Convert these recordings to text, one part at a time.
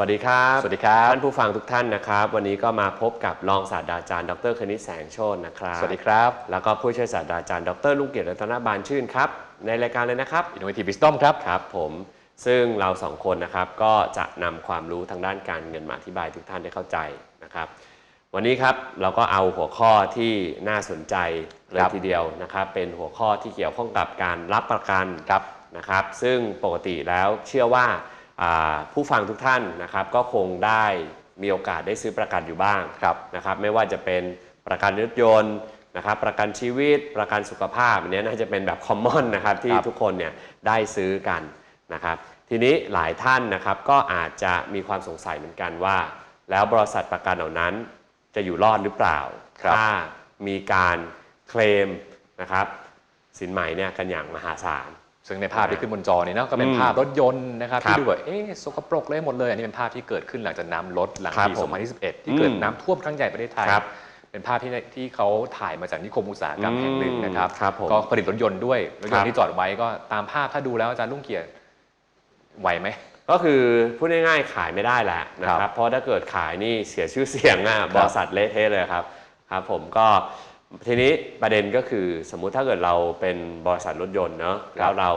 วัสดีครับ สวัสดีครับ ท่านผู้ฟังทุกท่านนะครับ วันนี้ก็มาพบกับรองศาสตราจารย์ดรคณิตแสงโชตนะครับ สวัสดีครับ แล้วก็ผู้ช่วยศาสตราจารย์ดรลุงเกียรติรัตนบานชื่นครับ ในรายการเลยนะครับ Innovative Wisdom ครับ ครับผม ซึ่งเราสองคนนะครับก็จะนำความรู้ทางด้านการเงินมาอธิบายทุกท่านได้เข้าใจนะครับ วันนี้ครับเราก็เอาหัวข้อที่น่าสนใจเลยครับทีเดียวนะครับ เป็นหัวข้อที่เกี่ยวข้องกับการรับประกันครับนะครับ ซึ่งปกติแล้วเชื่อว่าอ่า ผู้ฟังทุกท่านนะครับก็คงได้มีโอกาสได้ซื้อประกันอยู่บ้างครับนะครับไม่ว่าจะเป็นประกันรถยนต์นะครับประกันชีวิตประกันสุขภาพอันเนี้ยน่าจะเป็นแบบคอมมอนนะครับที่ครับทุกคนเนี่ยได้ซื้อกันนะครับทีนี้หลายท่านนะครับก็อาจจะมีความสงสัยเหมือนกันว่า แล้วบริษัทประกันเหล่านั้นจะอยู่รอดหรือเปล่าครับถ้ามีการเคลมนะครับสินใหม่เนี่ยกันอย่างมหาศาล ซึ่งในภาพที่ขึ้นบนจอนี้เนาะก็เป็นอืมภาพรถยนต์นะครับครับที่ดูแบบเอ๊ะสกปรกเลยหมดเลย อันนี้เป็นภาพที่เกิดขึ้นหลังจากน้ำลดหลังครับปีผม2021 ที่เกิดอืมน้ำท่วมครั้งใหญ่ประเทศไทยครับเป็นภาพที่ที่เขาถ่ายมาจากนิคมอุตสาหกรรมอืมแห่งหนึ่งนะครับครับผมก็ผลิตรถยนต์ด้วยรถยนครัต์บที่จอดไว้ก็ตามภาพถ้าดูแล้วอาจารย์ลุงเกียรติไหวไหมก็คือพูดง่ายๆขายไม่ได้แหละนะคครัรับบเพราะถ้าเกิดขายนี่เสียชื่อเสียงอะบริษัทเละเทะเลยครับครับ ผมก็ ทีนี้ประเด็นก็คือสมมุติถ้าเกิดเราเป็นบริษัทรถยนต์เนาะแล้วเรา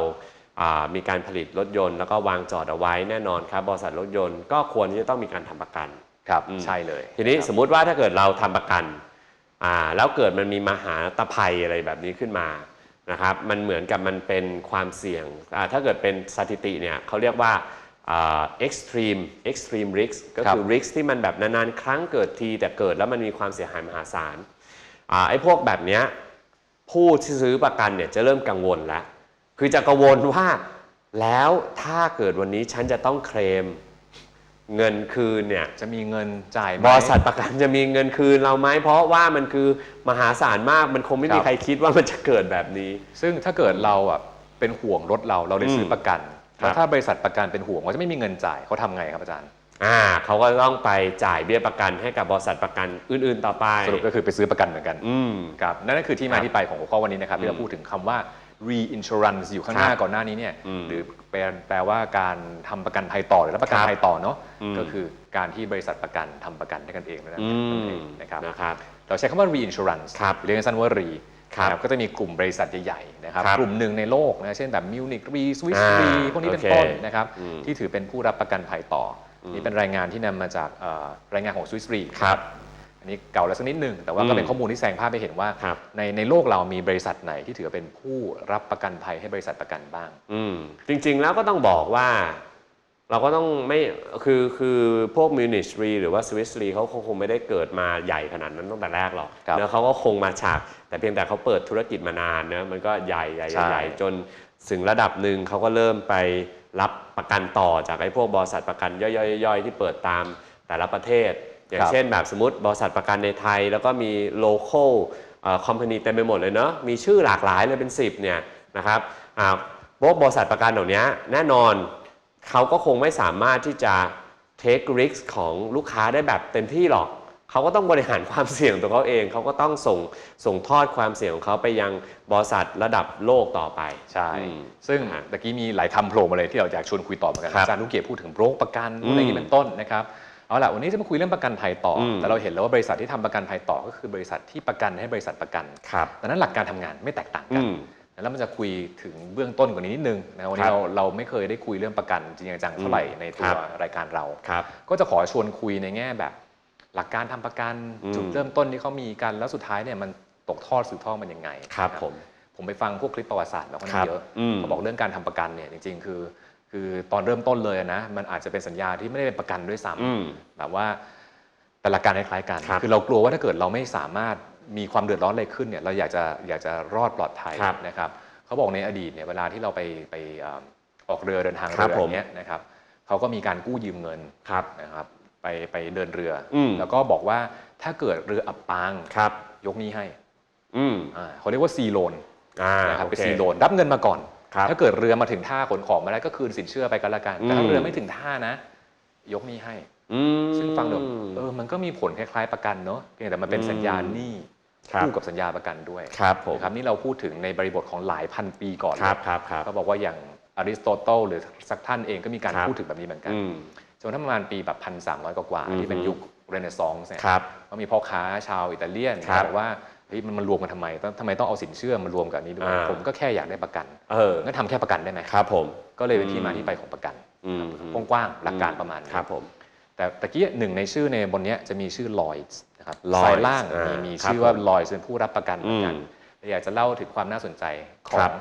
อ่ามีการผลิตรถยนต์แล้วก็วางจอดเอาไว้แน่นอนครับบริษัทรถยนต์ก็ควรที่จะต้องมีการทำประกันครับอืมใช่เลย ทีนี้ครับสมมุติว่าถ้าเกิดเราทำประกันอ่าแล้วเกิดมันมีมหาตภัยอะไรแบบนี้ขึ้นมานะครับมันเหมือนกับมันเป็นความเสี่ยงอ่าถ้าเกิดเป็นสถิติเนี่ยเขาเรียกว่าอ่า extreme extreme risk ก็คือ risk ที่มันแบบนานๆ ครั้งเกิดทีแต่เกิดแล้วมันมีความเสียหายมหาศาล อ่าไอ้พวกแบบเนี้ยผู้ที่ซื้อประกันเนี่ยจะเริ่มกังวลแล้ว คือจะกังวลว่าแล้วถ้าเกิดวันนี้ฉันจะต้องเคลมเงินคืนเนี่ยจะมีเงินจ่ายไหมบริษัทประกันจะมีเงินคืนเราไหมเพราะว่ามันคือมหาศาลมากมันคงไม่มีครับใครคิดว่ามันจะเกิดแบบนี้ ซึ่งถ้าเกิดเราอะเป็นห่วงรถเราเราเลยซื้อมประกันครับแล้วถ้าบริษัทประกันเป็นห่วงว่าจะไม่มีเงินจ่ายเขาทำไงครับอาจารย์ อ่าเขาก็ต้องไปจ่ายเบี้ยประกันให้กับบริษัทประกันอื่นๆต่อไป สรุปก็คือไปซื้อประกันเหมือนกันอืม ครับนั่นก็คือที่มาครับที่ไปของหัวข้อวันนี้นะครับอืมที่เราพูดถึงคำว่า reinsurance อยู่ข้างหน้าครับก่อนหน้านี้เนี่ยอืมหรือแปลแปลว่าการทำประกันภัยต่อหรือรับประกันครับภัยต่อเนาะอืม ก็คือการที่บริษัทประกันทำประกันให้กันเองนั่นอืเอมงนะครับ นะครับ เราใช้คำว่า reinsurance ครับเรียกสั้นๆว่า re ครับนะก็จะมีกลุ่มบริษัทใหญ่ๆนะครับครับกลุ่มหนึ่งในโลกนะเช่นแบบ Munich Re Swiss อ่า Re พวกนี้เป็นโอเคต้นนะครับ อืมที่ถือเป็นผู้รับประกันภัยต่ออ นี่เป็นรายงานที่นำมาจากเอ่อรายงานของ Swiss Re ครับอันนี้เก่าแล้วสักนิดหนึ่งแต่ว่าก็เป็นข้อมูลที่แสดงภาพให้เห็นว่าครับในในโลกเรามีบริษัทไหนที่ถือว่าเป็นผู้รับประกันภัยให้บริษัทประกันบ้าง อืมจริง ๆ แล้วก็ต้องบอกว่า เราก็ต้องไม่คือคือพวกมิวนิชรีหรือว่าสวิสรีเขาคงไม่ได้เกิดมาใหญ่ขนาดนั้นตั้งแต่แรกหรอกครับเนอะเขาก็คงมาฉาก แต่เพียงแต่เขาเปิดธุรกิจมานานเนอะมันก็ใหญ่ใหญ่ใช่ใหญ่จนถึงระดับหนึ่งเขาก็เริ่มไป รับประกันต่อจากไอ้พวกบริษัทประกันย่อยๆๆที่เปิดตามแต่ละประเทศ อย่างเช่นแบบสมมติบริษัทประกันในไทย แล้วก็มี local คอมพานีเต็มไปหมดเลยเนอะมีชื่อหลากหลายเลยเป็น 10เนี่ยนะครับอ่าพวกบริษัทประกันเหล่านี้แน่นอนเขาก็คงไม่สามารถที่จะ take risk ของลูกค้าได้แบบเต็มที่หรอก เขาก็ต้องบริหารความเสี่ยงตัวเขาเอง เขาก็ต้องส่งส่งทอดความเสี่ยงของเขาไปยังบริษัทระดับโลกต่อไป ใช่ อืมซึ่งฮะตะกี้มีหลายคำโผล่มาเลยที่เราอยากชวนคุยต่อเหมือนกันครับอาจารย์ลูกเกียรติพูดถึงโบรกประกันอืมอะไรอย่างนี้เป็นต้นนะครับเอาล่ะวันนี้จะมาคุยเรื่องประกันภัยต่ออม แต่เราเห็นแล้วว่าบริษัทที่ทำประกันภัยต่อก็คือบริษัทที่ประกันให้บริษัทประกันครับ ดังนั้นหลักการทำงานไม่แตกต่างกัอืน ม แล้วมันจะคุยถึงเบื้องต้นกว่านี้นิดนึงนะวันนี้ครับเราเราไม่เคยได้คุยเรื่องประกันจริงๆจังๆเท่าไหร่ในตัควรับ รายการเรา ครับ ก็จะขอชวนคุยในแง่แบบ หลักการทำประกันอืมจุดเริ่มต้นที่เขามีกัน แล้วสุดท้ายเนี่ยมันตกทอดสืบทอดมันยังไงครับนะผมผมไปฟังพวกคลิปประวัติศาสตร์มาค่อนครัข้าบงเยอะอืมเขาบอกเรื่องการทำประกันเนี่ยจริง ๆ คือ คือตอนเริ่มต้นเลยนะมันอาจจะเป็นสัญญาที่ไม่ได้เป็นประกันด้วยซ้อืมำแบบว่าแต่หลักการคล้ายๆกันครับอเรากลัวว่าถ้าเกิดเราไม่สามารถมีความเดือดร้อนอะไรขึ้นเนี่ยเราอยากจะอยากจะรอดปลอดภัยครับนะครับเขาบอกในอดีตเนี่ยเวลาที่เราไปไปเอ่อออกเรือเดินทางครัเรืบอผมอย่างเงี้ยนะครับเขาก็มีการกู้ยืมเงินครับนะครับ ไปไปเดินเรืออมแล้วก็บอกว่าถ้าเกิดเรืออับปางครับยกหนี้ให้อืมอ่าเขาเรียกว่าซีโลนอ่านะครับโอเป็นเคซีโลนรับเงินมาก่อนครับถ้าเกิดเรือมาถึงท่าขนของมาได้ก็คืนสินเชื่อไปกันละกันแต่ถ้าอืมเรือไม่ถึงท่านะ ยกหนี้ให้อืมซึ่งฟังดูเออมันก็มีผลคล้ายๆประกันเนอะเพียงแต่มันเป็นอืมสัญญาหนี้ครับคู่กับสัญญาประกันด้วยครับผมนะครับนี่เราพูดถึงในบริบทของหลายพันปีก่อนครับเลยครับครับก็บอกว่าอย่างอริสโตเติลหรือสักท่านเองก็มีการครับพูดถึงแบบนี้เหมือนกันอืม จนถ้าประมาณปีแบบพันสามร้อยกว่าอือฮึๆที่เป็นยุคเรเนซองส์เนี่ยครับก็มีพ่อค้าชาวอิตาเลียนครับบอกว่าเฮ้ยมันมารวมกันทำไมต้องทำไมต้องเอาสินเชื่อมารวมกับอันนี้ด้วยอ่าผมก็แค่อยากได้ประกันเอองั้นทำแค่ประกันได้ไหมครับ ผมก็เลยเป็นที่มาที่ไปของประกันอืมกว้างๆหลักการประมาณนี้ครับผมแต่ตะกี้หนึ่งในชื่อในบนเนี้ยจะมีชื่อ Lloyds นะครับ Lloyds ซอยล่างอ่ามีมีมีครับชื่อว่าผม Lloyds เป็นผู้รับประกันเหมือนกันอืมแต่อยากจะเล่าถึงความน่าสนใจขอครังบ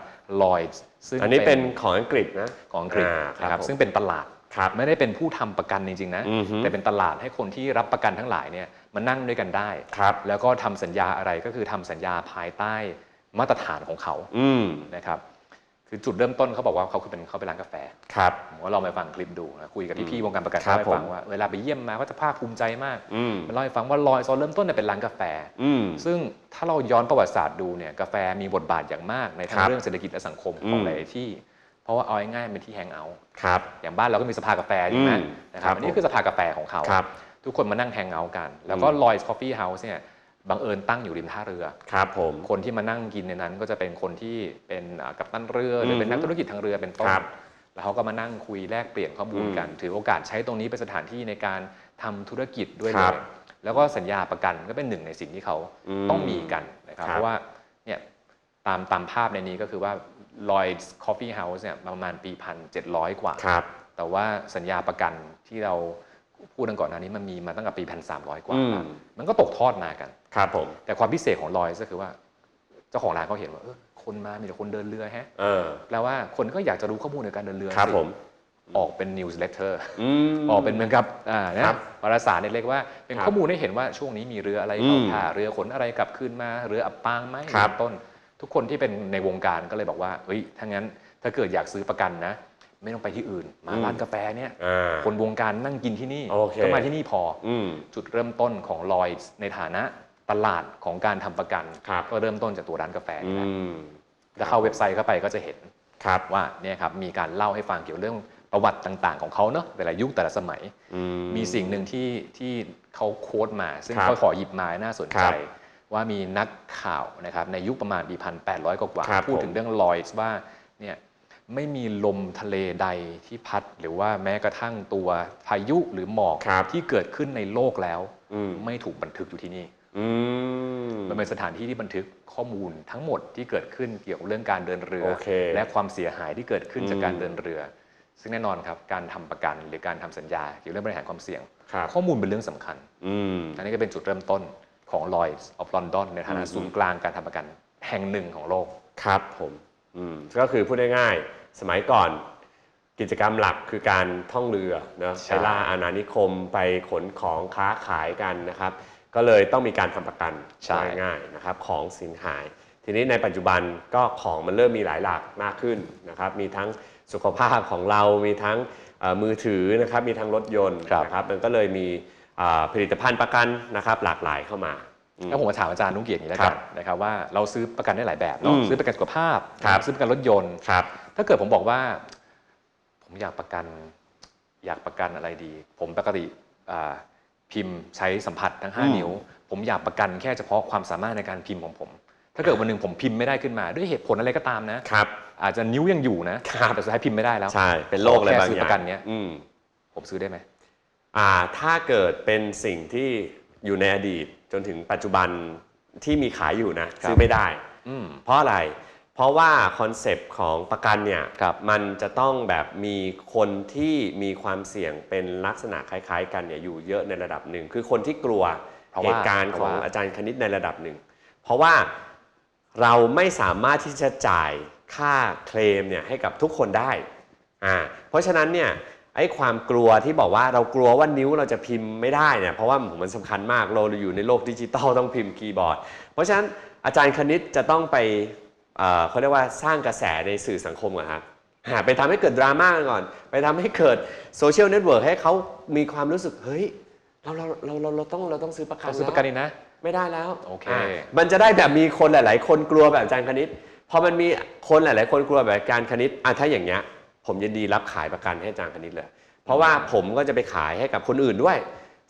Lloyds ซึ่งอันนี้เป็นของอังกฤษนะของอังกฤษอ่าครับนะครับผมซึ่งเป็นตลาด ครับไม่ได้เป็นผู้ทำประกันจริงๆนะ อือฮึแต่เป็นตลาดให้คนที่รับประกันทั้งหลายเนี่ยมานั่งด้วยกันได้ ครับ แล้วก็ทำสัญญาอะไรก็คือทำสัญญาภายใต้มาตรฐานของเขาอืมนะครับคือจุดเริ่มต้นเขาบอกว่าเขาคือเป็นเขาเป็นร้านกาแฟ ครับ ผมก็ลองไปฟังคลิปดูนะคุยกับพี่ๆวงการประกันครับเขาให้ฟังผม ว่าเวลาไปเยี่ยมมาก็จะภาคภูมิใจมากอืมมันเล่าให้ฟังว่าลอยซอนเริ่มต้นเนี่ยเป็นร้านกาแฟ อืม ซึ่งถ้าเราย้อนประวัติศาสตร์ดูเนี่ยกาแฟมีบทบาทอย่างมากในทั้คงรับเรื่องเศรษฐกิจและสังคมอืของมหลายๆที่เพ ราะว่าเอาง่ายๆเป็นที่แฮงเอาท์ครับอย่างบ้านเราก็มีสภากาแฟใช่ไหมอืมนะครับครับอันนี้คือสภากาแฟของเขาครับ ทุกคนมานั่งแฮงเอาท์กัน แล้วก็อืมลอยคอฟฟี่เฮาส์เนี่ยบังเอิญตั้งอยู่ริมท่าเรือ ครับผม คนที่มานั่งกินในนั้นก็จะเป็นคนที่เป็นอ่ากัปตันเรือหรือเป็นอือฮึนักธุรกิจทางเรือเป็นต้น ครับแล้วเขาก็มานั่งคุยแลกเปลี่ยนข้อมูลกัน ถือโอกาสใช้ตรงนี้เป็นสถานที่ในการทำธุรกิจด้วยคเลรัยบแล้วก็สัญญาประกันก็เป็นหนึ่งในสิ่งที่เขาอืมต้องมีกันนะครับ ครับเพราะว่าเนี่ยตามตามภาพในนี้ก็คือว่า Lloyd's Coffee House เนี่ยประมาณปี 1,700 กว่า ครับ แต่ว่าสัญญาประกันที่เราพูดกันก่อนหน้านี้มันมีมาตั้งแต่ปี 1,300 กว่าอืม แล้วมันก็ตกทอดมากัน ครับผม แต่ความพิเศษของลอยก็คือว่าเจ้าของร้านเขาเห็นว่าเออคนมามีแต่คนเดินเรือแฮะเออ แปลว่าคนก็อยากจะรู้ข้อมูลในการเดินเรือครับสิผม ออกเป็นนิวส์เลเตอร์อืม ออกเป็นเหมือนกับอ่านะครับวารสารเล็กๆว่า เป็นครับข้อมูลให้เห็นว่าช่วงนี้มีเรืออะไรเข้าอืมท่าเรือขนอะไรกลับคืนมาเรืออับปางไหมครับ เป็นต้น ทุกคนที่เป็นในวงการก็เลยบอกว่าเฮ้ยถ้างั้นถ้าเกิดอยากซื้อประกันนะ ไม่ต้องไปที่อื่น มาร้านกาแฟเนี่ยอ่าคนวงการนั่งกินที่นี่โอเค ก็มาที่นี่พออืม จุดเริ่มต้นของลอยในฐานะตลาดของการทำประกัน ครับ ก็เริ่มต้นจากตัวร้านกาแฟอืนี่แหละมถ้าเข้าเว็บไซต์เข้าไปก็จะเห็น ครับ ว่าเนี่ยครับมีการเล่าให้ฟังเกี่ยวกับเรื่องประวัติต่างๆ ของเขาเนอะแต่ละยุคแต่ละสมัย อื มีสิ่งหนึ่งที่ที่เขาโค้ดมา ซึ่งครับเขาขอหยิบมาน่าสนครัใจบ ว่ามีนักข่าวนะครับในยุคประมาณปีพันแปดร้อยกว่าครับพูดผมถึงเรื่องลอยส์ว่าเนี่ยไม่มีลมทะเลใดที่พัด หรือว่าแม้กระทั่งตัวพายุหรือหมอกครับที่เกิดขึ้นในโลกแล้วอืมไม่ถูกบันทึกอยู่ที่นี่อืมมันเป็นสถานที่ที่บันทึกข้อมูลทั้งหมดที่เกิดขึ้นเกี่ยวกับเรื่องการเดินเรือโอเคและความเสียหายที่เกิดขึ้นจากอืมการเดินเรือ ซึ่งแน่นอนครับการทำประกันหรือการทำสัญญาเกี่ยวกับเรื่องบริหารความเสี่ยงครับข้อมูลเป็นเรื่องสำคัญอืมอันนี้ก็เป็นจุดเริ่มต้น ของ Lloyd's of London ในฐานะอืมศูนย์กลางการทำประกันแห่งหนึ่งของโลก ครับผมอืมก็คือพูดง่ายๆสมัยก่อนกิจกรรมหลักคือการท่องเรือเนอะใช่ ไปล่าอาณานิคมไปขนของค้าขายกันนะครับ ก็เลยต้องมีการทำประกันใช่ ง่ายๆนะครับของสินหาย ทีนี้ในปัจจุบันก็ของมันเริ่มมีหลายหลากมากขึ้นนะครับ มีทั้งสุขภาพของเรา มีทั้งเอ่อมือถือนะครับ มีทั้งรถยนต์ครับนะครับ มันก็เลยมีอ่า ผลิตภัณฑ์ประกันนะครับหลากหลายเข้ามาอืมแล้วผมมาถามอาจารย์นุ้งเกียรติอย่างนี้แล้วครักับนนะครับว่าเราซื้อประกันได้หลายแบบเนาะอืมซื้อประกันสุขภาพครับซื้อประกันรถยนต์ครับถ้าเกิดผมบอกว่า ผมอยากประกันอยากประกันอะไรดี ผมปกติอ่าพิมพ์ใช้สัมผัสทั้งอืม5นิ้ว ผมอยากประกันแค่เฉพาะความสามารถในการพิมพ์ของผม ถ้าเกิดวันหนึ่งผมพิมพ์ไม่ได้ขึ้นมา ด้วยเหตุผลอะไรก็ตามนะครับอาจจะนิ้วยังอยู่นะครับแต่สุดท้ายพิมพ์ไม่ได้แล้วใช่เป็นโรคอะไรแค่บางซื้ออย่าปงระกันเนี้ยอืมผมซื้อได้ไหมอ่า ถ้าเกิดเป็นสิ่งที่อยู่ในอดีตจนถึงปัจจุบันที่มีขายอยู่นะครับซื้อไม่ได้อืมเพราะอะไร เพราะว่าคอนเซปต์ของประกันเนี่ยครับมันจะต้องแบบมีคนที่มีความเสี่ยงเป็นลักษณะคล้าย ๆ กันเนี่ยอยู่เยอะในระดับหนึ่ง คือคนที่กลัวเพราะเหว่าตุการณ์ของเพราะว่าอาจารย์คณิตในระดับหนึ่ง เพราะว่าเราไม่สามารถที่จะจ่ายค่าเคลมเนี่ยให้กับทุกคนได้อ่าเพราะฉะนั้นเนี่ย ไอ้ความกลัวที่บอกว่าเรากลัวว่านิ้วเราจะพิมพ์ไม่ได้เนี่ยเพราะว่ามันสำคัญมากเราอยู่ในโลกดิจิตอลต้องพิมพ์คีย์บอร์ด เพราะฉะนั้นอาจารย์คณิตจะต้องไปเอ่อเขาเรียกว่าสร้างกระแสในสื่อสังคมก่อนครับอ่าไปทำให้เกิดดราม่าก่อน ไปทำให้เกิดโซเชียลเน็ตเวิร์กให้เขามีความรู้สึกเฮ้ยเราเราเราเราเราต้องเราต้องซื้อประกันเขาซื้อแล้วประกันนี่นะ ไม่ได้แล้วโอเคามันจะได้แบบมีคนหลาย ๆ คนกลัวแบบอาจารย์คณิตพอมันมีคนหลาย ๆ คนกลัวแบบอาจารย์คณิตอะถ้าอย่างเงี้ย ผมยินดีรับขายประกันให้อาจารย์คณิตเลย เพราะว่าผมก็จะไปขายให้กับคนอื่นด้วย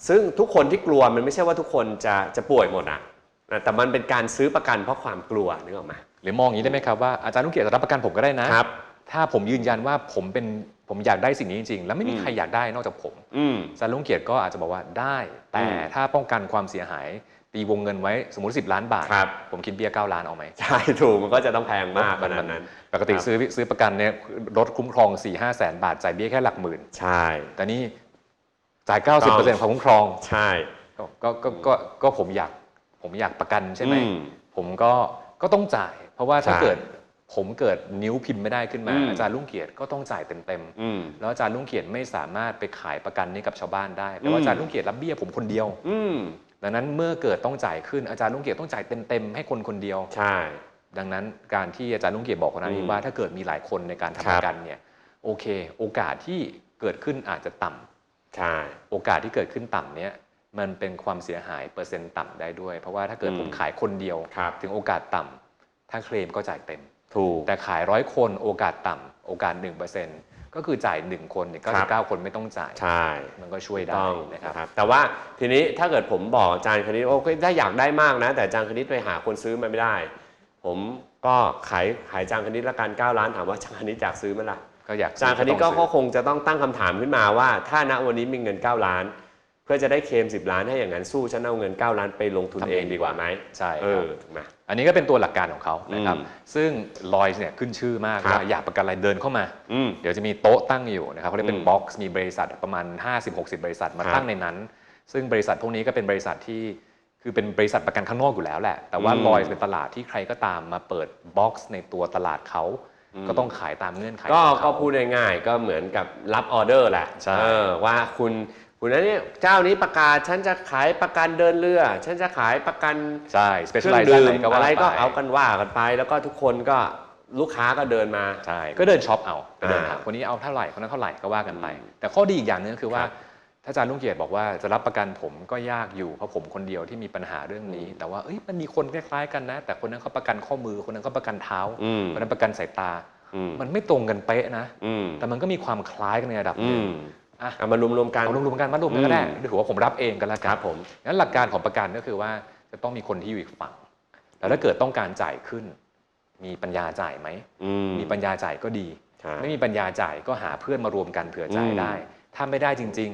ซึ่งทุกคนที่กลัวมันไม่ใช่ว่าทุกคนจะจะป่วยหมดอะอะแต่มันเป็นการซื้อประกันเพราะความกลัวนึกออกไหมาหรือมองอย่างนี้ได้ไหมครับว่าอาจารย์นุเกียรติจะรับประกันผมก็ได้นะครับ ถ้าผมยืนยันว่าผมเป็นผมอยากได้สิ่งนี้จริงๆ แล้วไม่มีอืมใครอยากได้นอกจากผมอืมอาจารย์ลุงเกียรติก็อาจจะบอกว่าได้ แต่อืมถ้าป้องกันความเสียหาย ตีวงเงินไว้สมมติ 10 ล้านบาท ครับ ผมคิดเบี้ย 9 ล้านเอาไหมใช่ถูกมันก็จะต้องแพงมากขนาดนั้น ปกติครับซื้อซื้อประกันเนี่ยรถคุ้มครอง 4 5แสนบาทจ่ายเบี้ยแค่หลักหมื่น ใช่ แต่นี่จ่าย 90%ความคุ้มครอง ใช่ก็ก็ก็ก็ก็ผมอยากผมอยากประกันใช่ไหมอืม ผมก็ก็ต้องจ่าย เพราะว่าถ้าใช่ เกิดผมเกิดนิ้วพิมพ์ไม่ได้ขึ้นมาอืมอาจารย์ลุงเกียรติก็ต้องจ่ายเต็มอืม ๆแล้วอาจารย์ลุงเกียรติไม่สามารถไปขายประกันนี้กับชาวบ้านได้แต่อืว่ามอาจารย์ลุงเกียรติรับเบี้ยผมคนเดียว อืม ดังนั้นเมื่อเกิดต้องจ่ายขึ้นอาจารย์ลุงเกียรติต้องจ่ายเต็มๆให้คนคนเดียว ใช่ ดังนั้นการที่อาจารย์ลุงเกียรติบอกคนนั้นอืมว่าถ้าเกิดมีหลายคนในการครัทำบประกันเนี่ยโอเค โอกาสที่เกิดขึ้นอาจจะต่ำใช่ โอกาสที่เกิดขึ้นต่ำเนี่ยมันเป็นความเสียหายเปอร์เซ็นต์ต่ำได้ด้วย เพราะว่าถ้าเกิดอืม ผมขายคนเดียว ครับ ถึงโอกาสต่ำถ้าเคลมก็จ่ายเต็ม ถูก แต่ขายร้อยคนโอกาสต่ำโอกาส 1% ก็คือจ่าย 1 คนเนี่ยครับ99 คนไม่ต้องจ่าย ใช่มันก็ช่วยได้ต้องนะครับนะครับ แต่ว่าทีนี้ถ้าเกิดผมบอกอาจารย์คณิตโอ้ยถ้าอยากได้มากนะ แต่อาจารย์คณิตไปหาคนซื้อมาไม่ได้ ผมก็ขายขายอาจารย์คณิตละกัน9ล้านถามว่าอาจารย์คณิตอยากซื้อไหมล่ะก็อยากอาจารย์คณิตก็ต้องก็ซื้อคงจะต้องตั้งคำถามขึ้นมาว่า ถ้าณวันนี้มีเงิน 9 ล้านเพื่อจะได้เคลม10 ล้านให้อย่างนั้นสู้ฉันเอาเงิน 9 ล้านไปลงทุนเองดีกว่าไหมใช่เอครับอถูกไหมอันนี้ก็เป็นตัวหลักการของเขานะครับอืมซึ่งลอยเนี่ยขึ้นชื่อมากครับว่าอยากประกันอะไรเดินเข้ามาอืมเดี๋ยวจะมีโต๊ะตั้งอยู่นะครับเขาเรียกเป็อืนมบ็อกซ์มีบริษัทประมาณ 50-60 บริษัทมาครับตั้งในนั้น ซึ่งบริษัทพวกนี้ก็เป็นบริษัทที่คือเป็นบริษัทประกันข้างนอกอยู่แล้วแหละ แต่ว่าอืมลอยเป็นตลาดที่ใครก็ตามมาเปิดบ็อกซ์ในตัวตลาดเขาอืมก็ต้องขายตามเงื่อนไขก็ของเขาก็พูดง่ายๆก็เหมือนกับรับออเดอร์แหละใช่เออว่าคุณ คุณนั้นเนี่ยเจ้านี้ประกาศฉันจะขายประกันเดินเรือ ฉันจะขายประกันใช่สเปเคเชียรื่ลองไลซ์ดื่ไหมนก็ว่าอะไรก็ไปเอากันว่ากันไป แล้วก็ทุกคนก็ลูกค้าก็เดินมาใช่ก็เดินช็อปเอาก็เดินอ่าหาคนนี้เอาเท่าไหร่คนนั้นเท่าไหร่ก็ว่ากันไปอืมแต่ข้อดีอีกอย่างหนึงก็คือว่าครับถ้าอาจารย์ลุงเกียรติบอกว่าจะรับประกันผมก็ยากอยู่เพราะผมคนเดียวที่มีปัญหาเรื่องนี้ แต่ว่าเอ้ยมันมีคนคล้ายๆกันนะ แต่คนนั้นเขาประกันข้อมือคนนั้นเขาประกันเท้าอืมคนนั้นประกันสายตาอืมมันไม่ตรงกันเป๊ะนะอืมแต่มันก็มีความคล้ายกันในระดับหอืนึ่งมอะ เอามารวมๆกัน เอารวมๆกันมัดรวมกันก็ได้อืม ถือว่าผมรับเองกันละคกัรันบผม งั้นหลักการของประกันก็คือว่าจะต้องมีคนที่อยู่อีกฝั่ง แล้วถ้าเกิดต้องการจ่ายขึ้น มีปัญญาจ่ายไหม อืมมีปัญญาจ่ายก็ดี ใช่ ไม่มีปัญญาจ่ายก็หาเพื่อนมารวมกันเผื่อจ่ายอืมได้ ถ้าไม่ได้จริง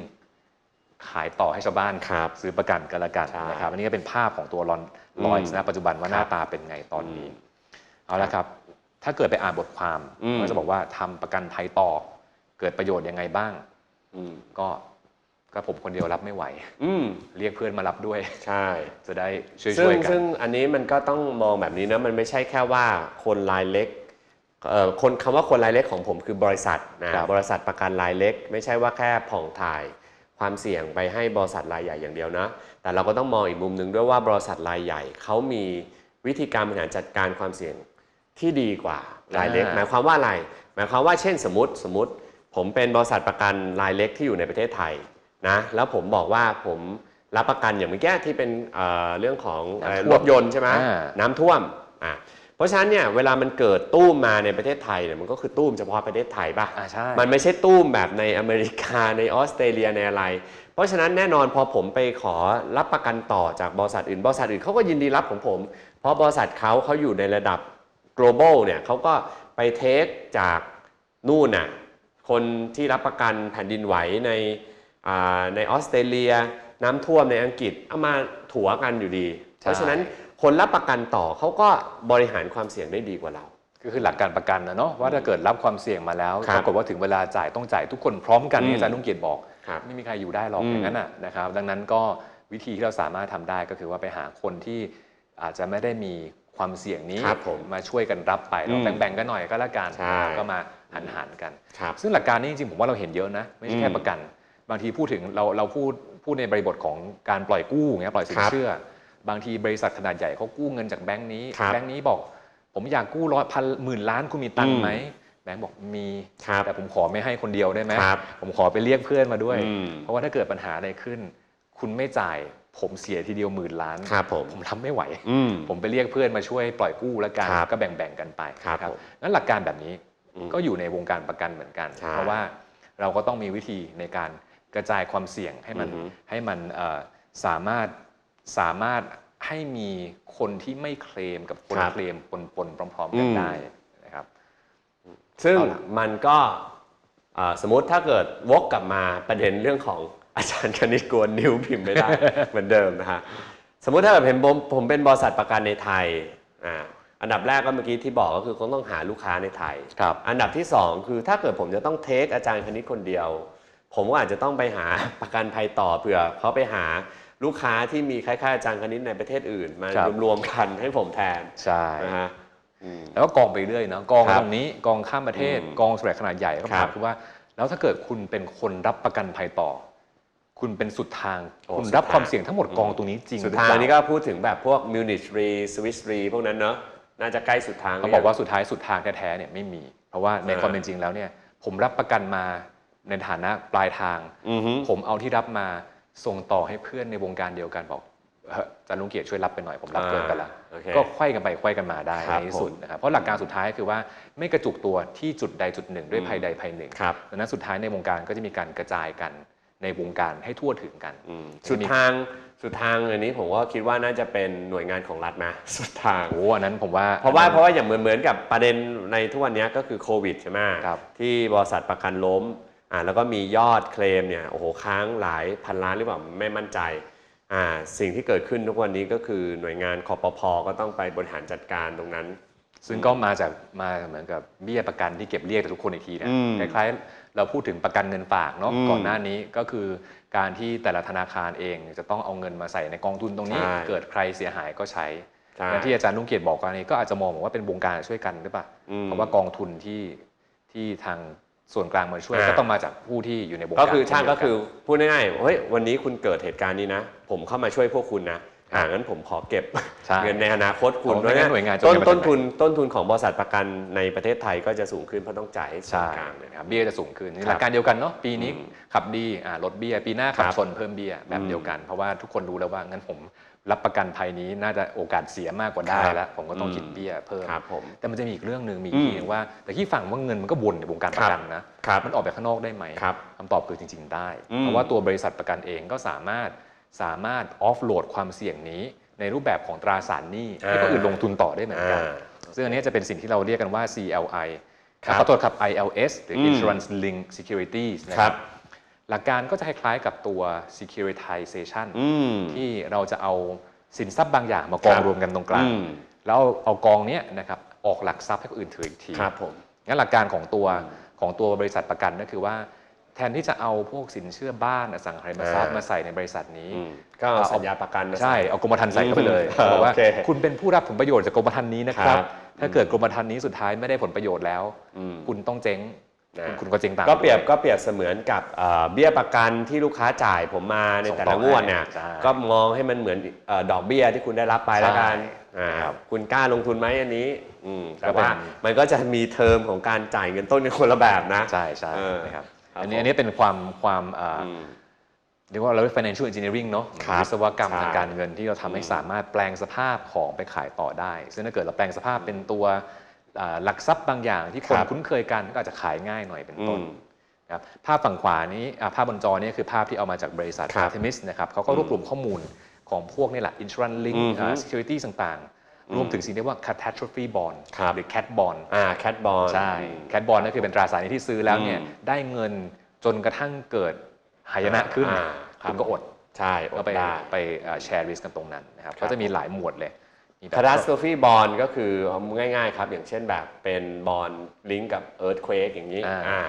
ๆ ขายต่อให้ชาวบ้านครับซื้อประกันกันละกันใช่นะครับ อันนี้ก็เป็นภาพของตัวลอนอืมลอยส์นะปัจจุบันว่าหน้าครับตาเป็นไงตอนนี้อืมเอาละครับ ถ้าเกิดไปอ่านบทความอืม ก็จะบอกว่าทำประกันภัยต่อ เกิดประโยชน์ยังไงบ้างอืม ก็ก็ผมคนเดียวรับไม่ไหว อืมเรียกเพื่อนมารับด้วย ใช่ จะได้ช่วยซึ่ช่งวยกัน ซึ่งอันนี้มันก็ต้องมองแบบนี้นะ มันไม่ใช่แค่ว่าคนรายเล็กเอ่อคนคำว่าคนรายเล็กของผมคือบริษัทนะครับ บริษัทประกันรายเล็ก ไม่ใช่ว่าแค่ผ่องถ่าย ความเสี่ยงไปให้บริษัทรายใหญ่อย่างเดียวนะ แต่เราก็ต้องมองอีกมุมหนึ่งด้วยว่าบริษัทรายใหญ่เขามีวิธีการบริหารจัดการความเสี่ยงที่ดีกว่า รายเล็ก อ่า หมายความว่าอะไร หมายความว่าเช่นสมมติสมมติ ผมเป็นบริษัทประกันรายเล็กที่อยู่ในประเทศไทยนะแล้วผมบอกว่าผมรับประกันอย่างเมื่อกี้ที่เป็นเอ่อเรื่องของเอ่อน้ำท่วมรถยนต์ใช่ไหมอ่า น้ำท่วมอะเพราะฉะนั้นเนี่ยเวลามันเกิดตู้มมาในประเทศไทยเนี่ยมันก็คือตู้มเฉพาะประเทศไทยป่ะ อ่าใช่ มันไม่ใช่ตู้มแบบในอเมริกาในออสเตรเลียในอะไร เพราะฉะนั้นแน่นอนพอผมไปขอรับประกันต่อจากบริษัทอื่นบริษัทอื่นเขาก็ยินดีรับของผม เพราะบริษัทเขาเขาอยู่ในระดับ global เนี่ยเขาก็ไปเทคจากนู่นน่ะ คนที่รับประกันแผ่นดินไหวในอ่าในออสเตรเลีย น้ำท่วมในอังกฤษเอามาถัวกันอยู่ดี เพราะฉะนั้นคนรับประกันต่อเขาก็บริหารความเสี่ยงได้ดีกว่าเราก็คือหลักการประกันนะเนาะว่าถ้าเกิดรับความเสี่ยงมาแล้วครับปรากฏว่าถึงเวลาจ่ายต้องจ่ายทุกคนพร้อมกันอืมนี่อาจารย์ลุงเกียรติบอกครับไม่มีใครอยู่ได้หรอกอืมอย่างนั้นน่ะนะครับ ดังนั้นก็วิธีที่เราสามารถทำได้ก็คือว่าไปหาคนที่อาจจะไม่ได้มีความเสี่ยงนี้ครับผมมาช่วยกันรับไปเราอืมแบ่งๆกันหน่อยก็แล้วกันใช่ก็มา หันหันๆกันครับซึ่งหลักการนี้จริงๆผมว่าเราเห็นเยอะนะ ไม่ใช่แค่อืมประกัน บางทีพูดถึงเราเราพูดพูดในบริบทของการปล่อยกู้อย่างเงี้ยปล่อยสินครับเชื่อ บางทีบริษัทขนาดใหญ่เขากู้เงินจากแบงก์นี้ครับแบงก์นี้บอก ผมอยากกู้ร้อยพันหมื่นล้านคุณมีตังอืค์มไหมแบงก์บอกมีครับแต่ผมขอไม่ให้คนเดียวได้ไหมครับผมขอไปเรียกเพื่อนมาด้วยอืมเพราะว่าถ้าเกิดปัญหาอะไรขึ้น คุณไม่จ่ายผมเสียทีเดียวหมื่นล้านครับผมผมทำไม่ไหวอืมผมไปเรียกเพื่อนมาช่วยปล่อยกู้แล้วกันครับก็แบ่งๆกันไปครับนะผมงั้นหลักการแบบนี้อืม ก็อยู่ในวงการประกันเหมือนกันใช่เพราะว่าเราก็ต้องมีวิธีในการกระจายความเสี่ยงให้มันอือฮึให้มันเอ่อสามารถสามารถให้มีคนที่ไม่เคลมกับคนครับเคลมปนๆพร้อม ๆ กันอืมได้นะครับ ซึ่งเอาล่ะมันก็อ่าสมมติถ้าเกิดวกกลับมาประเด็นเรื่องของอาจารย์คณิตกวนนิ้วพิมพ์ไม่ได้เหมือนเดิมนะฮะสมมุติถ้าแบบเห็นผมผมเป็นบริษัทประกันในไทยอ่า อันดับแรกก็เมื่อกี้ที่บอกก็คือคงต้องหาลูกค้าในไทย ครับอันดับที่ 2 คือถ้าเกิดผมจะต้องเทคอาจารย์คณิตคนเดียว ผมก็อาจจะต้องไปหาประกันภัยต่อเผื่อเขาไปหาลูกค้าที่มีคล้ายๆอาจารย์คณิตในประเทศอื่น มาครับ รวมๆกันให้ผมแทนใช่ นะฮะอืม แล้วก็กองไปเรื่อยเนาะกองครับตรงนี้กองข้ามประเทศ อืมกองสำเร็จขนาดใหญ่ก็ครัถามบคือว่า แล้วถ้าเกิดคุณเป็นคนรับประกันภัยต่อ คุณเป็นสุดทาง โอ้คุณสุดรับทาง ความเสี่ยงทั้งหมดกองตรงนี้จริงสุดหรือทางเปล่ นี้ก็พูดถึงแบบพวกมิวนิชรีสวิสรีพวกนั้นเนอะ น่าจะใกล้สุดทางต้องบอกว่าสุดท้ายสุดทางแท้ๆเนี่ยไม่มี เพราะว่าในอ่าความเป็นจริงแล้วเนี่ย ผมรับประกันมาในฐานะปลายทางอือฮึผมเอาที่รับมาส่งต่อให้เพื่อนในวงการเดียวกันบอกเอ่ออาจารย์ลุงเกียรติช่วยรับไปหน่อยผมรับเกินกันละโอเคก็ไขว้กันไปไขว้กันมาได้ครับในที่สุดผมนะครับเพราะหลักการสุดท้ายคือว่าไม่กระจุกตัวที่จุดใดจุดหนึ่ง ด้วยภัยใดภัยหนึ่งครับดังนั้นสุดท้ายในวงการก็จะมีการกระจายกัน ในวงการให้ทั่วถึงกันอืมสุดทางสุดทางอันนี้ผมก็คิดว่าน่าจะเป็นหน่วยงานของรัฐนะสุดทางโอ้อันนั้นผมว่า เพราะว่าเพราะว่าอย่างเหมือนเหมือนกับประเด็นในทุกวันนี้ก็คือโควิดใช่ไหมครับที่บริษัทประกันล้มอ่าแล้วก็มียอดเคลมเนี่ยโอ้โหค้างหลายพันล้านหรือเปล่าไม่มั่นใจอ่าสิ่งที่เกิดขึ้นทุกวันนี้ก็คือหน่วยงานคอปพก็ต้องไปบริหารจัดการตรงนั้นซึ่งก็มาจากมาเหมือนกับเบี้ยประกันที่เก็บเรียกจากทุกคนอีกทีนะอืมคล้ายๆ เราพูดถึงประกันเงินฝากเนาะอืมก่อนหน้านี้ก็คือการที่แต่ละธนาคารเองจะต้องเอาเงินมาใส่ในกองทุนตรงนี้ ใช่ เกิดใครเสียหายก็ใช้ใช่ และที่อาจารย์ลุงเกียรติบอกกันนี้ก็อาจจะมองว่าเป็นวงการช่วยกันหรือเปล่าอืมเพราะว่ากองทุนที่ที่ทางส่วนกลางมาช่วยอ่า ก็ต้องมาจากผู้ที่อยู่ในวงการก็คือช่างเนเดียวก็คือพูดง่ายๆเฮ้ยวันนี้คุณเกิดเหตุการณ์นี้นะ ผมเข้ามาช่วยพวกคุณนะ อ่างั้นผมขอเก็บใช่เงินในอนาคตคุณเพราะไม่งั้นหน่วยงานจะต้นไม่มาต้นจากไหนทุนต้นทุนของบริษัทประกันในประเทศไทยก็จะสูงขึ้นเพราะต้องจ่ายให้ส่วใช่นกลางนะนะคครัรับบเบี้ยจะสูงขึ้นนี่ครับหลักการเดียวกันเนาะปีนี้อืมขับดีอ่าลดเบี้ยปีหน้าขับครับชนเพิ่มเบี้ยแบบอืมเดียวกัน เพราะว่าทุกคนรู้แล้วว่างั้นผมรับประกันภัยนี้น่าจะโอกาสเสียมากกว่าได้ครับแล้ว ผมก็ต้องอืมคิดเบี้ยเพิ่มครับผมแต่มันจะมีอีกเรื่องหนึ่งมีอือีกมทีหนึงว่า แต่ที่ฝั่งว่าเงินมันก็วนในวงการประกันนะครับมันออกไปข้างนอกได้ไหมครับคำตอบคือจริง ๆ ได้อืมเพราะว่าตัวบริษัทประกันเองก็สามารถ สามารถออฟโหลดความเสี่ยงนี้ ในรูปแบบของตราสารหนี้ให้คนอื่นลงทุนต่อได้เหมือนกันอ่าซึ่งอันนี้จะเป็นสิ่งที่เราเรียกกันว่า CLI ครับขอโทษครับ ILS หรืออม Insurance Linked Securities นะคครัรับบหลักการก็จะคล้ายๆกับตัว securitization อืมที่เราจะเอาสินทรัพย์บางอย่างมากองครับรวมกันตรงกลางอืมแล้วเอากองเนี้ยนะครับออกหลักทรัพย์ให้คนอื่นถืออีกทีครับผมงั้นหลักการของตัวของตัวบริษัทประกันก็คือว่า แทนที่จะเอาพวกสินเชื่อบ้านอสังหาริมทรัพย์อ่ามมาใส่ในบริษัทนี้อืมก็เอาสัญญาประกันมาใช่เอากรมธรรม์ใส่เข้าไปเลยอืมบอกว่าโอเคคุณเป็นผู้รับผลประโยชน์จากกรมธรรม์นี้นะครับครับ ถ้าเกิดกรมธรรม์นี้สุดท้ายไม่ได้ผลประโยชน์แล้วอืมคุณต้องเจ๊งนะคุณคุณก็เจ๊งตามก็เปรียบด้วยก็เปรียบเสมือนกับเอ่อเบี้ยประกันที่ลูกค้าจ่ายผมมาในส่งแต่ต่ละองวดเนี่ยให้ใช่ก็มองให้มันเหมือนเอ่อดอกเบี้ยที่คุณได้รับไปแล้วกันใช่อ่าครับคุณกล้าลงทุนไหมอันนี้อืมก็แต่เป็นว่ามันก็จะมีเทอมของการจ่ายเงินต้นกันคนละแบบนะใช่ใช่เออนะครับครับ อันนี้ผมอันนี้เป็นความความอ่าอืมเรียกว่าเราเรียก financial engineering เนาะครับวิศวกรรมใช่ทางการเงินที่เราทำให้อืมสามารถแปลงสภาพของไปขายต่อได้ ซึ่งถ้าเกิดเราแปลงสภาพเป็นตัวอ่าหลักทรัพย์บางอย่างที่คนครับคุ้นเคยกันก็อาจจะขายง่ายหน่อยเป็นต้นอืมนะครับภาพฝั่งขวานี้อ่าภาพบนจอนี้คือภาพที่เอามาจากบริษัทครับ Artemis นะครับเขาก็รวบรวมข้อมูลของพวกนี่แหละ insurance link อือฮึอ่า security ต่างๆ รวมถึงสิ่งที่เรียกว่า catastrophe bond ครับหรือ cat bond อ่าแคทบอลใช่แคทบอลก็คือเป็นตราสารหนี้ที่ซื้อแล้วเนี่ยอืมได้เงินจนกระทั่งเกิดหายนะขึ้นอ่าครับคุณก็อดใช่อก็ดไปได้ไปแชร์ริสกันตรงนั้นนะครับครับก็จะมีหลายหมวดเลยมีแบบคา t าสโ r ฟีบอลก็คือเอาง่ายๆครับ อย่างเช่นแบบเป็นบอลลิงก์กับเอิร์ธเควกอย่างนี้อ่าอ่า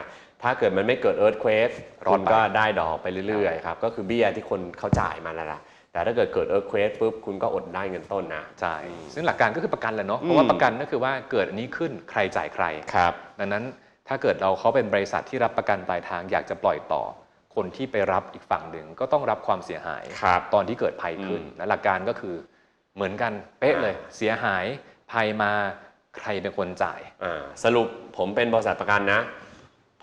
ถ้าเกิดมันไม่เกิดเอิร์ธเควกรอคุดณไปก็ได้ดอกไปเรื่อยๆครับก็คือเบี้ยที่คนเขาจ่ายมาแล้วล่ะ แต่ถ้าเกิดเกิดเอิร์ธเควกปุ๊บคุณก็อดได้เงินต้นนะ ใช่ ซึ่งหลักการก็คือประกันแหละเนาะอืมเพราะว่าประกันก็คือว่าเกิดอันนี้ขึ้นใครจ่ายใคร ครับ ดังนั้นถ้าเกิดเราเขาเป็นบริษัทที่รับประกันปลายทางอยากจะปล่อยต่อ คนที่ไปรับอีกฝั่งหนึ่งก็ต้องรับความเสียหาย ครับ ตอนที่เกิดภัยขึ้นอืมและหลักการก็คือเหมือนกันเป๊ะเลย เสียหายภัยมาใครเป็นคนจ่าย อ่าสรุปผมเป็นบริษัทประกันนะ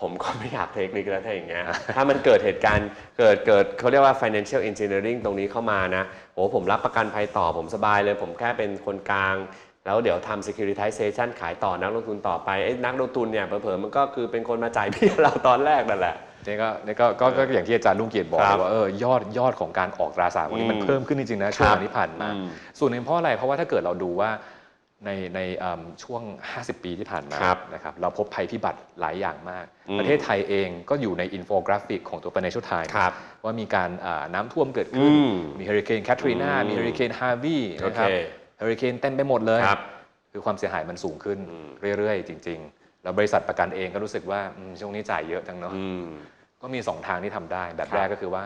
ผมก็ไม่อยากเทคนิคแล้วถ้าอย่างเงี้ย ถ้ามันเกิดเหตุการณ์เกิดเกิดเขาเรียกว่า financial engineering ตรงนี้เข้ามานะโอ้ผมรับประกันภัยต่อผมสบายเลย ผมแค่เป็นคนกลาง แล้วเดี๋ยวทำ securitization ขายต่อนักลงทุนต่อไปไอ้นักลงทุนเนี่ยเผลอๆมันก็คือเป็นคนมาจ่ายเบี้ยเราตอนแรกนั่นแหละ นี่ก็นี่ก็ก็ก็อย่างที่อาจารย์ลุงเกียรติบอกครับว่าเออยอดยอดของการออกตราสารวันนี้มันอืมเพิ่มขึ้นจริงๆนะช่วงครับที่ผ่านมา อืม ส่วนหนึ่งเพราะอะไรเพราะว่าถ้าเกิดเราดูว่า ในในเอิ่มช่วง 50 ปีที่ผ่านมาครับนะครับเราพบภัยพิบัติหลายอย่างมากอืมประเทศไทยเองก็อยู่ในอินโฟกราฟิกของตัว Financial Times ครับว่ามีการอ่าน้ำท่วมเกิดขึ้นอืมมีเฮอริเคนแคทรีนาอืมมีเฮอริเคนฮาร์วีนะครับโอเคเฮอริเคนเต็มไปหมดเลยครับคือความเสียหายมันสูงขึ้นอืมเรื่อย ๆ จริง ๆ แล้วบริษัทประกันเองก็รู้สึกว่าอืมช่วงนี้จ่ายเยอะจังเนาะอืมก็มี 2 ทางที่ทำได้แบบครับแรกก็คือว่า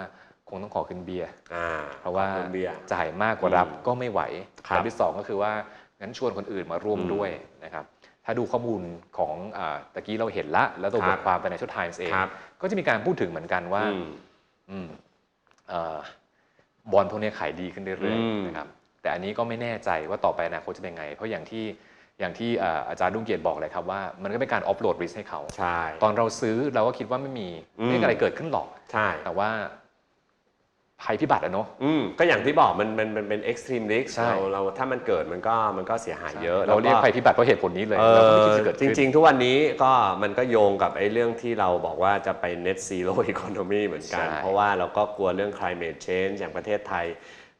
คงต้องขอขึ้นเบียร์อ่าเพราะว่าขอบคุณเบียร์จ่ายมากกว่ารับอืมก็ไม่ไหวครับแบบที่2ก็คือว่า งั้นชวนคนอื่นมาร่วมอืมด้วยนะครับถ้าดูข้อมูลของอาตะกี้เราเห็นละ แล้วตัวครับบทความ Financial Times เองครับก็จะมีการพูดถึงเหมือนกันว่าอืมอืมเอ่อบอลพวกนี้ขายดีขึ้นเรื่อยอืมๆนะครับแต่อันนี้ก็ไม่แน่ใจว่าต่อไปอนาคตจะเป็นไง เพราะอย่างที่อย่างที่อ่าอาจารย์ดุ้งเกียรติบอกเลยครับว่ามันก็เป็นการออฟโหลดริสให้เขาใช่ตอนเราซื้อเราก็คิดว่าไม่มีอืมไม่มีอะไรเกิดขึ้นหรอกใช่แต่ว่า ภัยพิบัติอะเนาะ อืมก็อย่างที่บอกมันมันมันเป็น extreme risk ใช่ เราเราถ้ามันเกิดมันก็มันก็เสียหายเยอะเราเรียกแล้วภัยพิบัติเพราะเหตุผลนี้เลยเอเราก็ไม่คิดอจะเกิดจขึ้น ริง ๆ ทุกวันนี้ก็มันก็โยงกับไอ้เรื่องที่เราบอกว่าจะไป net zero economy เหมือนกัน ใช่ เพราะว่าเราก็กลัวเรื่อง climate change อย่างประเทศไทย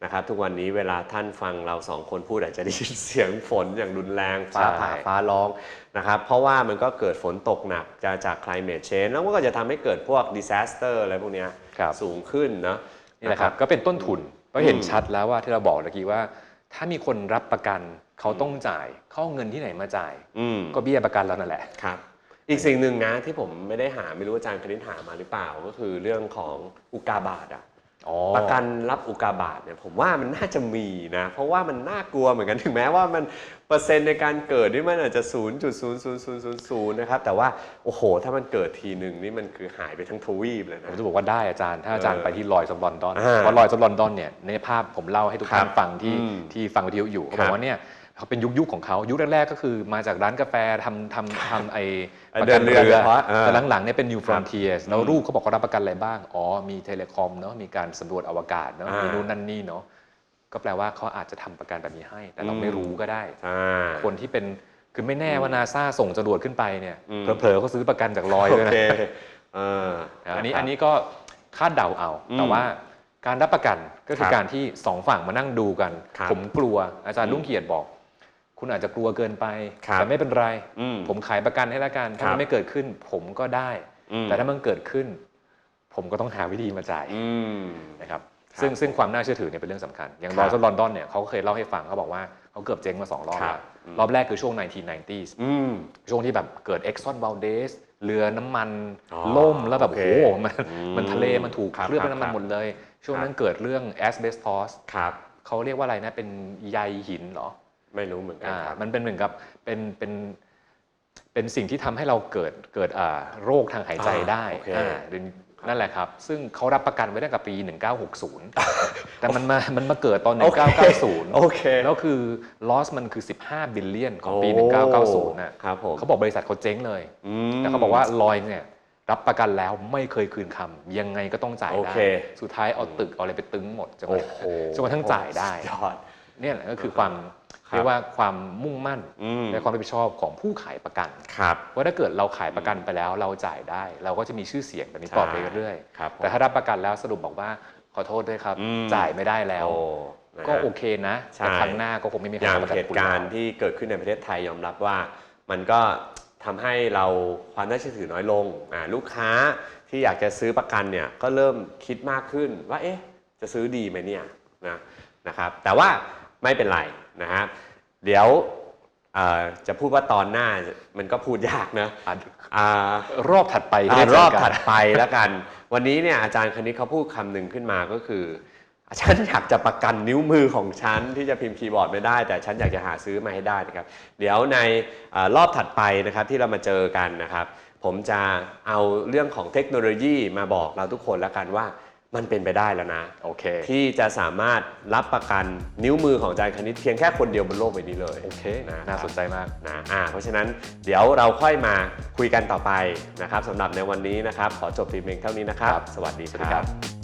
นะครับ ทุกวันนี้เวลาท่านฟังเราสองคนพูดอาจจะได้ยินเสียงฝนอย่างรุนแรงฟ้าผ่าฟ้าร้องนะครับ เพราะว่ามันก็เกิดฝนตกหนักจากจาก climate change แล้วมันก็จะทำให้เกิดพวก disaster อะไรพวกเนี้ย ครับ สูงขึ้นเนอะ นี่แหละครับนะก็เป็นต้นทุนก็เห็นอืมชัดแล้วว่าที่เราบอกเมื่อกี้ว่า ถ้ามีคนรับประกันเขาต้องจ่ายเขาเอาเงินที่ไหนมาจ่ายอืมก็เบี้ยประกันเรานั่นแหละครับอีกสิ่งหนึ่งนะที่ผมไม่ได้หาไม่รู้อาจารย์คณิตหามาหรือเปล่าก็คือเรื่องของอุกาบาตอะอ๋อ ประกันรับอุกาบาตเนี่ยผมว่ามันน่าจะมีนะ เพราะว่ามันน่ากลัวเหมือนกันถึงแม้ว่ามันเปอร์เซ็นต์ในการเกิดนี่มันอาจจะ 0.0000นะครับแต่ว่าโอ้โห ถ้ามันเกิดทีหนึ่งนี่มันคือหายไปทั้งทวีปเลยผนะมจะบอกว่าได้อาจารย์ ถ้าอาจารย์ไปที่ลอยส์ลอนดอนเพราะลอยส์ลอนดอนเนี่ยในภาพผมเล่าให้ทุกท่านฟังที่ที่ฟังวิทยุอยู่เขาบอกว่าเนี่ยเขาเป็นยุคยุคของเขายุคแรกๆก็คือมาจากร้านกาแฟทำทำทำไอ ประกันเดินเรือเรือเฉพาะเออแต่หลังๆเนี่ยเป็น New ครับ Frontiers แล้วรูปเขาบอกเขารับประกันอะไรบ้าง อ๋อ มีเทเลคอมเนาะมีการสำรวจอวกาศเนาะอ่ามีมีนู่นนั่นนี่เนาะก็แปลว่าเขาอาจจะทำประกันแบบนี้ให้ แต่เราอืมไม่รู้ก็ได้ใช่คนที่เป็นคือไม่แน่ว่านาซาส่งจรวดขึ้นไปเนี่ยอืมเผลอๆเขาซื้อประกันจากลอยโอด้วยนะเคเออนะอันนี้ะครับอันนี้ก็คาดเดาเอาอืมแต่ว่าการรับประกันก็คือครับการที่สองฝั่งมานั่งดูกันครับผมกลัวอาจารย์อืมลุงเกียรติบอก คุณอาจจะกลัวเกินไปครับแต่ไม่เป็นไร อืม ผมขายประกันให้แล้วกัน ถ้าครัมับ นไม่เกิดขึ้น ผมก็ได้ อืมแต่ถ้ามันเกิดขึ้น ผมก็ต้องหาวิธีมาจ่ายอืม นะครับ ครับซึ่งซึ่งความน่าเชื่อถือเนี่ยเป็นเรื่องสำคัญ อย่างคลรัอบยส์ลอนดอนเนี่ยเขาก็เคยเล่าให้ฟังเขาบอกว่าเขาเกือบเจ๊งมาสองรอบครัแล้บวอืมรอบแรกคือช่วง 1990s อืม ช่วงที่แบบเกิด Exxon Valdez เรือน้ำมันอ๋อล่มแล้วแบบโอเคโอ้โหมันอืมมันทะเลมันถูกครับเคลือบด้วยน้ำมันครับหมดเลย ช่วงนั้นเกิดเรื่อง asbestos ครับ เขาเรียกว่าอะไรนะ เป็นใยหินเหรอ ไม่รู้เหมือนกันอ่าครับ มันเป็นเหมือนกับเป็นเป็นเป็นสิ่งที่ทำให้เราเกิดเกิดอ่าโรคทางหายใจอ่าได้โอเค อ่าเป็นนั่นแหละครับ ซึ่งเขารับประกันไว้ตั้งแต่ปี 1960 แต่มันมามันมาเกิดตอนโอเค1990 โอเคแล้วคือ loss มันคือ 15 บิลเลียนของปีโอ้1990น่ะครับผมเขาบอกบริษัทเขาเจ๊งเลย อืม แต่เขาบอกว่าลอยเนี่ยรับประกันแล้วไม่เคยคืนคำยังไงก็ต้องจ่ายโอได้ เค สุดท้ายเอาตึกเอาอะไรไปตึงหมดจนกโอ้ระทั่งโหจนกระทั่งจ่ายได้ สุยอด เนี่ยแหละก็คือความครับ เรียกว่าความมุ่งมั่นอืมและความรับผิดชอบของผู้ขายประกันครับว่าถ้าเกิดเราขายประกันไปแล้วเราจ่ายได้ เราก็จะมีชื่อเสียงแบบนี้ต่อไปเรื่อยครับๆแต่ถ้ารับประกันแล้วสรุปบอกว่าขอโทษด้วยครับอืมจ่ายไม่ได้แล้วโอ้นะฮะก็โอเคนะใช่แต่ครั้งหน้าก็คงไม่มีใคอรย่างประกันเหตุคุณการณ์แล้วที่เกิดขึ้นในประเทศไทยยอมรับว่า มันก็ทำให้เราความน่าเชื่อถือน้อยลงอ่าลูกค้าที่อยากจะซื้อประกันเนี่ยก็เริ่มคิดมากขึ้นว่าเอ๊ะจะซื้อดีไหมเนี่ยนะนะครับแต่ว่าไม่เป็นไร นะฮะเดี๋ยวเอ่อจะพูดว่าตอนหน้ามันก็พูดยากนะอะอ่ารอบถัดไปอะที่รได้อบเจกันถัดไปแล้วกัน วันนี้เนี่ยอาจารย์คณิตเขาพูดคำหนึ่งขึ้นมาก็คือฉันอยากจะประกันนิ้วมือของฉันที่จะพิมพ์คีย์บอร์ดไม่ได้ แต่ฉันอยากจะหาซื้อมาให้ได้นะครับ เดี๋ยวในอารอบถัดไปนะครับที่เรามาเจอกันนะครับ ผมจะเอาเรื่องของเทคโนโลยีมาบอกเราทุกคนแล้วกันว่า มันเป็นไปได้แล้วนะ โอเค ที่จะสามารถรับประกันนิ้วมือของอาจารย์คณิตเพียงแค่คนเดียวบนโลกใบนี้เลยโอเคนะครับน่าสนใจมากนะอ่าเพราะฉะนั้นเดี๋ยวเราค่อยมาคุยกันต่อไปนะครับสำหรับในวันนี้นะครับ ขอจบทีเพียงเท่านี้นะครับครับสวัสดีสวัสคดีครัรับบ